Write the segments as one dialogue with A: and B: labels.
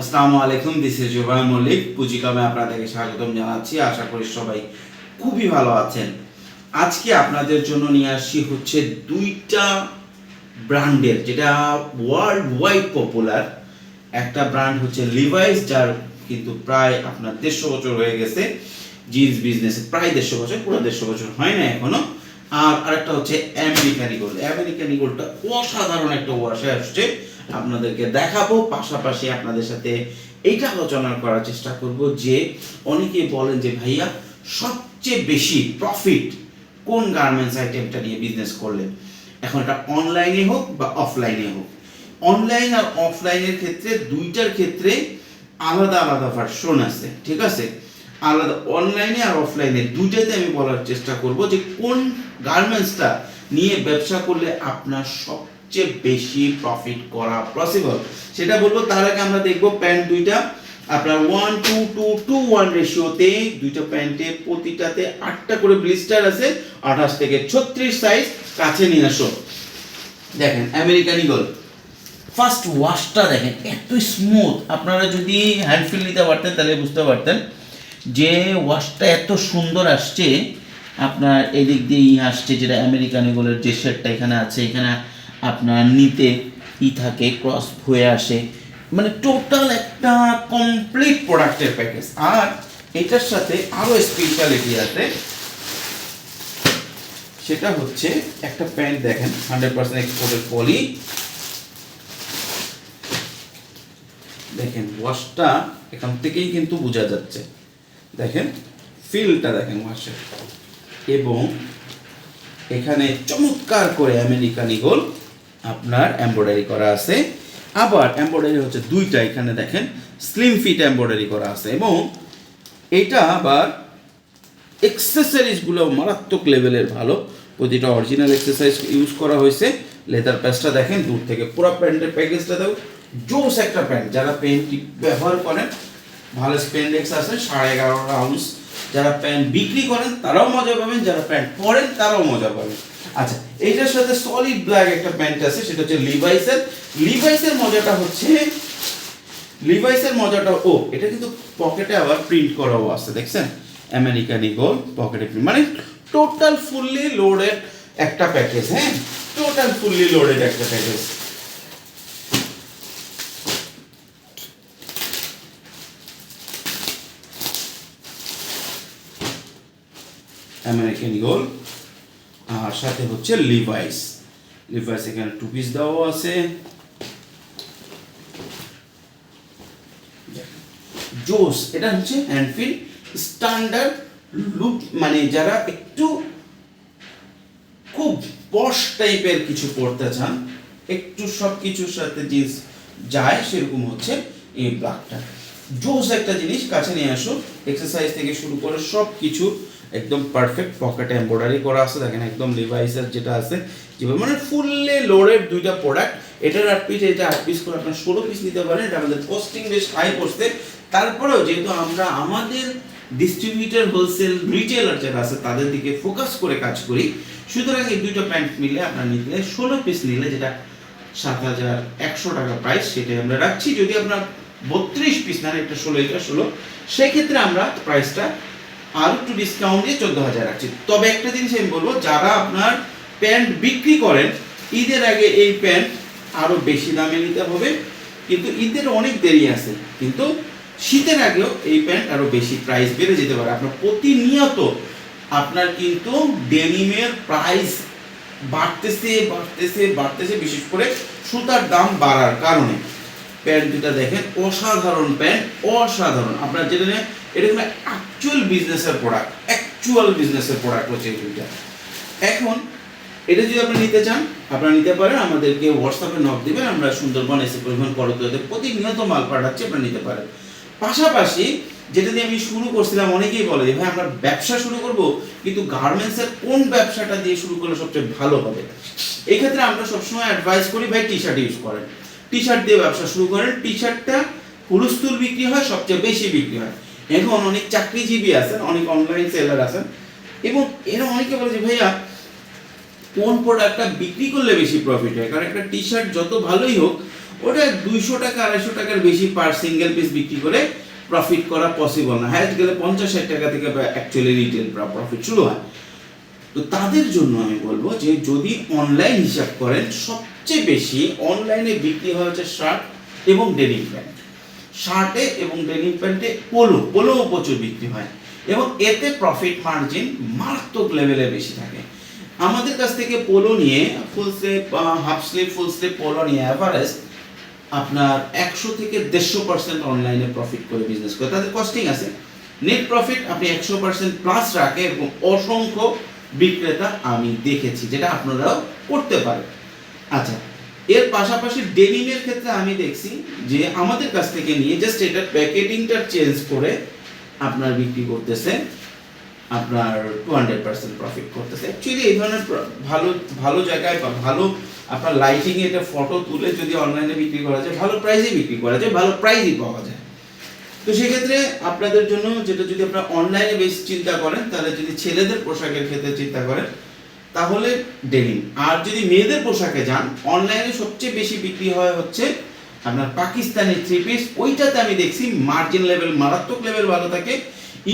A: আসসালামু আলাইকুম this is Jubai Mallick পুঁজিকামে আপনাদেরকে স্বাগতম জানাচ্ছি, আশা করি সবাই খুবই ভালো আছেন। আজকে আপনাদের জন্য নিয়ে আসি হচ্ছে দুইটা ব্র্যান্ডের, যেটা ওয়ার্ল্ড ওয়াইড পপুলার একটা ব্র্যান্ড হচ্ছে লিভাইস যার কিন্তু প্রায় আপনার দেড়শো বছর হয়ে গেছে, জিন্স বিজনেসে প্রায় দেড়শো বছর, পুরো দেড়শো বছর হয় না এখনও। আর আরেকটা হচ্ছে আমেরিকান ইগল আমেরিকান ইগলটা অসাধারণ একটা ওয়াশে আসছে। আপনাদেরকে দেখাবো, পাশাপাশি আপনাদের সাথে এইটা আলোচনা করার চেষ্টা করব যে অনেকেই বলেন যে, ভাইয়া, সবচেয়ে বেশি প্রফিট কোন গার্মেন্টস আইটেমটা নিয়ে বিজনেস করলে এখন এটা অনলাইনে হোক বা অফলাইনে হোক। অনলাইন আর অফলাইনের ক্ষেত্রে দুইটার ক্ষেত্রে আলাদা আলাদা ভার্সন আছে, ঠিক আছে? আলাদা অনলাইনে আর অফলাইনে দুইটাতে আমি বলার চেষ্টা করব যে কোন গার্মেন্টসটা নিয়ে ব্যবসা করলে আপনার সবচেয়ে বেশি প্রফিট করা পসিবল সেটা বলব, তার আগে আমরা দেখব প্যান্ট দুইটা। আপনার one two two two one রেশিওতে দুইটা প্যান্টে প্রতিটাতে আটটা করে ব্লিস্টার আছে, আঠাশ থেকে ছত্রিশ সাইজ কাছে নিয়ে আসো। দেখেন আমেরিকান ইগল ফার্স্ট ওয়াশটা দেখেন, এত স্মুথ আপনারা যদি হ্যান্ডফিল নিতে পারতেন, তাহলে বুঝতে পারতেন যে ওয়াশটা এত সুন্দর আসছে। আপনার এদিক দিয়ে আসছে, যেটা আমেরিকান ইগলের যে শেডটা এখানে আছে। এখানে আপনার নিতে ই থাকে ক্রস হয়ে আসে। মানে টোটাল একটা কমপ্লিট প্রোডাক্টের প্যাকেজ আর এটার সাথে আরও স্পেশালিটি আছে। সেটা হচ্ছে একটা প্যান্ট দেখেন হান্ড্রেড পার্সেন্ট এক্সপোর্টেড পলি দেখেন ওয়াশটা এখান থেকেই কিন্তু বোঝা যাচ্ছে। দেখেন ফিলটা দেখেন ওয়াশের এবং এখানে চমৎকার করে আমেরিকান ইগল আপনার এমব্রয়ডারি করা আছে। আবার এমব্রয়ডারি হচ্ছে দুইটা, এখানে দেখেন স্লিম ফিট এমব্রয়ডারি করা আছে এবং এটা আবার এক্সেসরিজগুলো মারাত্মক লেভেলের ভালো। প্রতিটা অরিজিনাল এক্সারসাইজ ইউজ করা হয়েছে। লেদার প্যাচটা দেখেন, দূর থেকে পুরো প্যান্টের প্যাকেজটা দেখো জোস একটা প্যান্ট। যারা প্যান্টটি ব্যবহার করেন, ভালো স্পেন্ডেক্স আছে, সাড়ে এগারো আউন্স যারা প্যান্ট বিক্রি করেন, তারাও মজা পাবেন। যারা প্যান্ট পরেন, তারাও মজা পাবেন। আচ্ছা এইটার সাথে সলিড ব্ল্যাক একটা প্যান্ট আছে, সেটা হচ্ছে লিভাইসের লিভাইসের মজাটা হচ্ছে লিভাইসের মজাটা, ও, এটা কিন্তু পকেটে আবার প্রিন্ট করাও আছে, দেখছেন? আমেরিকান ইগল পকেটে প্রিন্ট মানে টোটাল ফুললি লোডেড একটা প্যাকেজ হ্যাঁ? টোটাল ফুললি লোডেড একটা প্যাকেজ আমেরিকান ইগল আর সাথে হচ্ছে লিভাইস লিভাইস এখানে টু পিস দেওয়া আছে। জোস এটা হচ্ছে হ্যান্ডফিল স্ট্যান্ডার্ড লুক মানে যারা একটু খুব পশ টাইপের কিছু পড়তে চান, একটু সব কিছুর সাথে জিন্স যায়, সেরকম হচ্ছে এই ব্লাকটা। জোস একটা জিনিস কাছে নিয়ে আসো এক্সারসাইজ থেকে শুরু করে সব কিছু একদম পারফেক্ট পকেটে এমব্রয়ডারি করা আছে। দেখেন একদম লিভাইসের যেটা আছে, যেভাবে মানে ফুললি লোডেড দুইটা প্রোডাক্ট এটার আট পিস এটা আট পিস করে আপনার ষোলো পিস নিতে পারেন। এটা আমাদের কস্টিং বেশ হাই পড়ছে তারপরেও যেহেতু আমরা আমাদের ডিস্ট্রিবিউটর হোলসেল রিটেলার যারা আছে, তাদের দিকে ফোকাস করে কাজ করি, সুতরাং এই দুইটা প্যান্ট মিলে আপনার নিতে ষোলো পিস নিলে যেটা সাত হাজার একশো টাকা প্রাইস সেটাই আমরা রাখছি। যদি আপনার বত্রিশ পিস না একটা ষোলো, এটা ষোলো, সেক্ষেত্রে আমরা প্রাইসটা আরও একটু ডিসকাউন্ট দিয়ে চোদ্দ হাজার রাখছি। তবে একটা জিনিস আমি বলব, যারা আপনার প্যান্ট বিক্রি করেন, ঈদের আগে এই প্যান্ট আরও বেশি দামে নিতে হবে, কিন্তু ঈদের অনেক দেরি আছে। কিন্তু শীতের আগেও এই প্যান্ট আরও বেশি প্রাইস বেড়ে যেতে পারে। আপনার প্রতিনিয়ত আপনার কিন্তু ডেনিমের প্রাইস বাড়তেছে বাড়তেছে বাড়তেছে, বিশেষ করে সুতার দাম বাড়ার কারণে। প্যান্ট দুটা দেখেন, অসাধারণ প্যান্ট, অসাধারণ। আপনার যেটা এটা কিন্তু অ্যাকচুয়াল বিজনেসের প্রোডাক্ট অ্যাকচুয়াল বিজনেসের প্রোডাক্ট হচ্ছে এই দুইটা। এখন, এটা যদি আপনি নিতে চান, আপনারা নিতে পারেন, আমাদেরকে হোয়াটসঅ্যাপে নক দিবেন, আমরা সুন্দরবন এসে পরিবহন করতে প্রতিনিয়ত মাল পাঠাচ্ছি, আপনারা নিতে পারেন। পাশাপাশি, যেটা দিয়ে আমি শুরু করছিলাম, অনেকেই বলে যে, ভাই, আমরা ব্যবসা শুরু করব, কিন্তু গার্মেন্টসের কোন ব্যবসাটা দিয়ে শুরু করলে সবচেয়ে ভালো হবে? এই ক্ষেত্রে আমরা সবসময় অ্যাডভাইস করি, ভাই টি শার্ট ইউজ করেন। টি শার্ট দিয়ে ব্যবসা শুরু করেন টি শার্টটা হুলস্থুল বিক্রি হয়, সবচেয়ে বেশি বিক্রি হয়। এখন অনেক চাকরিজীবী আছেন, অনেক অনলাইন সেলার আছেন, এবং এরা অনেকে বলে যে, ভাইয়া, কোন প্রোডাক্টটা বিক্রি করলে বেশি প্রফিট হয়? কারণ একটা টি শার্ট যত ভালোই হোক, ওটা দুইশো টাকা, আড়াইশো টাকার বেশি পার সিঙ্গেল পিস বিক্রি করে প্রফিট করা পসিবল না। হায়াস্ট গেলে পঞ্চাশ ষাট টাকা থেকে অ্যাকচুয়ালি রিটেল প্রফিট শুরু হয়। তো তাদের জন্য আমি বলব যে, যদি অনলাইন হিসাব করেন, সবচেয়ে বেশি অনলাইনে বিক্রি হয় হচ্ছে শার্ট এবং ডেনিম প্যান্ট শার্টে এবং ডেনিম প্যান্টে পোলো, পোলোও প্রচুর বিক্রি হয়। এবং এতে প্রফিট মার্জিন মারাত্মক লেভেলে বেশি থাকে। আমাদের কাছ থেকে পোলো নিয়ে full sleeve half sleeve full sleeve polo নিয়ে অ্যাভারেজ আপনার একশো থেকে দেড়শো পার্সেন্ট অনলাইনে প্রফিট করে বিজনেস করে। তাদের কস্টিং আছে। নেট প্রফিট আপনি একশো পার্সেন্ট প্লাস রাখে এবং অসংখ্য বিক্রেতা আমি দেখেছি, যেটা আপনারাও করতে পারেন। আচ্ছা এর পাশাপাশি ডেনিমের ক্ষেত্রে আমি দেখছি যে আমাদের কাছ থেকে নিয়ে জাস্ট এটার প্যাকেটিংটা চেঞ্জ করে আপনার বিক্রি করতেছে, আপনার টু হান্ড্রেড পার্সেন্ট প্রফিট করতেছে। অ্যাকচুয়ালি এই ধরনের ভালো ভালো জায়গায় বা ভালো আপনার লাইটিং এ এটা ফটো তুলে যদি অনলাইনে বিক্রি করা যায়, ভালো প্রাইসে বিক্রি করা যায়, ভালো প্রাইসই পাওয়া যায়। তো সেক্ষেত্রে আপনাদের জন্য যেটা যদি আপনারা অনলাইনে বেশ চিন্তা করেন, তাহলে যদি ছেলেদের পোশাকের ক্ষেত্রে চিন্তা করেন তাহলে ডেনিম আর যদি মেয়েদের পোশাকে যান, অনলাইনে সবচেয়ে বেশি বিক্রি হয় হচ্ছে আপনার পাকিস্তানি থ্রি পিস ওইটাতে আমি দেখছি মার্জিন লেভেল মারাত্মক লেভেল ভালো থাকে।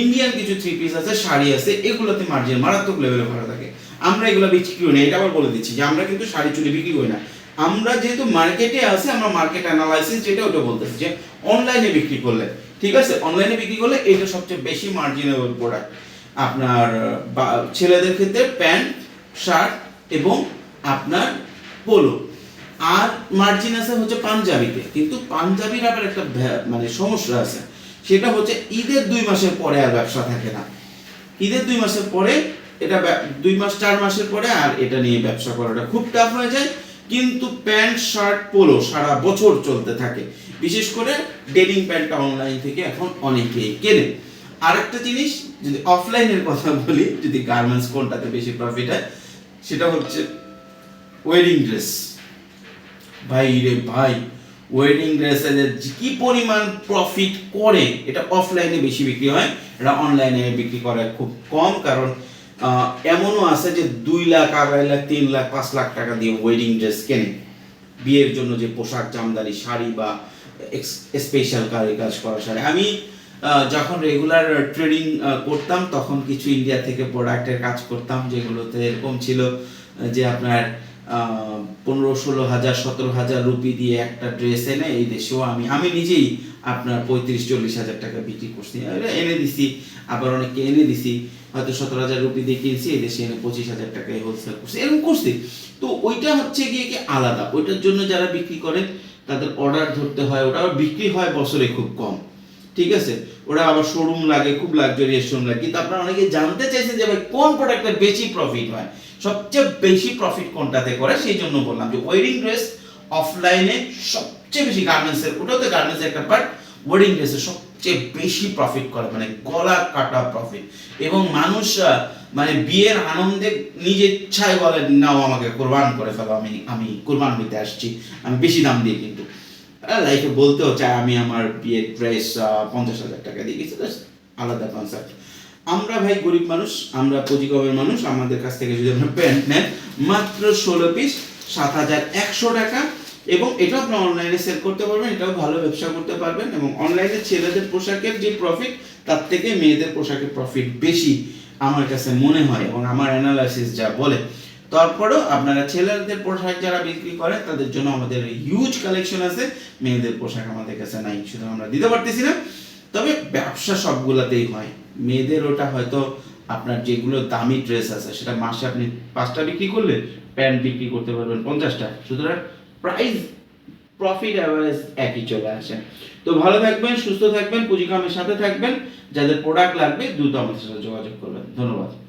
A: ইন্ডিয়ান কিছু থ্রি পিস আছে, শাড়ি আছে, এগুলোতে মার্জিন মারাত্মক লেভেলে ভালো থাকে। আমরা এগুলো বিক্রি করি না, এটা আবার বলে দিচ্ছি যে আমরা কিন্তু শাড়ি চুড়ি বিক্রি করি না। আমরা যেহেতু মার্কেটে আছে, আমরা মার্কেট অ্যানালাইসিস যেটা ওটা বলতেছি যে অনলাইনে বিক্রি করলে। ঠিক আছে? অনলাইনে বিক্রি করলে এটা সবচেয়ে বেশি মার্জিনেবল প্রোডাক্ট আপনার ছেলেদের ক্ষেত্রে প্যান্ট শার্ট এবং আপনার পোলো। আর মার্জিন আছে হচ্ছে পাঞ্জাবিতে। কিন্তু পাঞ্জাবির আবার একটা মানে সমস্যা আছে। সেটা হচ্ছে ঈদের দুই মাসের পরে আর ব্যবসা থাকে না। ঈদের দুই মাসের পরে এটা দুই মাস, চার মাসের পরে আর এটা নিয়ে ব্যবসা করাটা খুব টাফ হয়ে যায়। কিন্তু প্যান্ট, শার্ট, পোলো সারা বছর চলতে থাকে। বিশেষ করে ডেনিম প্যান্টটা অনলাইন থেকে এখন অনেকেই কেনে। আরেকটা জিনিস, যদি অফলাইনের কথা বলি, যদি গার্মেন্টস কোনটাতে বেশি প্রফিট হয় সেটা হচ্ছে ওয়েডিং ড্রেস ভাই রে ভাই ওয়েডিং ড্রেসে যে কি পরিমাণ প্রফিট করে, এটা অফলাইনে বেশি বিক্রি হয়, এটা অনলাইনে বিক্রি করে খুব কম, কারণ এমনও আছে যে দুই লাখ, আড়াই লাখ, তিন লাখ, পাঁচ লাখ টাকা দিয়ে ওয়েডিং ড্রেস কেনে। বিয়ের জন্য যে পোশাক, জামদানি, শাড়ি বা স্পেশাল কাজ করা শাড়ি। আমি যখন রেগুলার ট্রেডিং করতাম, তখন কিছু ইন্ডিয়া থেকে প্রোডাক্টের কাজ করতাম, যেগুলোতে এরকম ছিল যে আপনার পনেরো, ষোলো হাজার, সতেরো হাজার রুপি দিয়ে একটা ড্রেস এনে এই দেশেও আমি আমি নিজেই আপনার পঁয়ত্রিশ, চল্লিশ হাজার টাকা বিক্রি করছি। এনে দিছি, আবার অনেককে এনে দিছি, হয়তো সতেরো হাজার রুপি দিয়ে কিনছি, এই দেশে এনে পঁচিশ হাজার টাকায় হোলসেল করছি, এরকম করছি। তো ওইটা হচ্ছে গিয়ে কি আলাদা, ওইটার জন্য যারা বিক্রি করে, তাদের অর্ডার ধরতে হয়, ওটা বিক্রি হয় বছরে খুব কম। ঠিক আছে? ওরা আবার শোরুম লাগে, খুব লাক্সারিয়াস শোরুম লাগে। কিন্তু আপনারা অনেকে জানতে চাইছেন যে ভাই, কোন প্রোডাক্টে বেশি প্রফিট হয়? সবচেয়ে বেশি প্রফিট কোনটাতে করে? সেই জন্য বললাম যে ওয়েডিং ড্রেস অফলাইনে সবচেয়ে বেশি গার্মেন্টসের ওটাও তো গার্মেন্টসের একটা পার্ট ওয়েডিং ড্রেসে সবচেয়ে বেশি প্রফিট করে মানে গলা কাটা প্রফিট এবং মানুষ মানে বিয়ের আনন্দে নিজের ইচ্ছায় বলে, নাও আমাকে কোরবান করে ফেলো, আমি আমি কোরবান হইতে আসছি। আমি বেশি দাম দিয়ে কিন্তু লাইফে বলতেও চাই আমি আমার বিয়ের ড্রেস পঞ্চাশ হাজার টাকা দিয়ে গেছি আলাদা কনসার্ট আমরা ভাই গরিব মানুষ, আমরা পুঁজিকবের মানুষ, আমাদের কাছ থেকে যদি আপনার প্যান্ট নেন, মাত্র ষোলো পিস সাত হাজার একশো টাকা। এবং এটা আপনি অনলাইনে সেল করতে পারবেন, এটাও ভালো ব্যবসা করতে পারবেন। এবং অনলাইনে ছেলেদের পোশাকের যে প্রফিট তার থেকে মেয়েদের পোশাকের প্রফিট বেশি আমার কাছে মনে হয়। এবং আমার অ্যানালাইসিস যা বলে তারপরেও আপনারা ছেলেদের পোশাক যারা বিক্রি করে, তাদের জন্য আমাদের হিউজ কালেকশন আছে। মেয়েদের পোশাক আমাদের কাছে নাই, শুধু আমরা দিতে পারতেছি না। তবে ব্যবসা সবগুলাতেই হয়। মেয়েদের ওটা হয়তো আপনার যেগুলো দামি ড্রেস আছে, সেটা মাসে আপনি পাঁচটা বিক্রি করলে প্যান্ট বিক্রি করতে পারবেন পঞ্চাশটা। সুতরাং প্রাইস প্রফিট অ্যাভারেজ একই চলে আসে। তো ভালো থাকবেন, সুস্থ থাকবেন, পুঁজি কামের সাথে থাকবেন। যাদের প্রোডাক্ট লাগবে, দ্রুত আমাদের সাথে যোগাযোগ করবেন। ধন্যবাদ।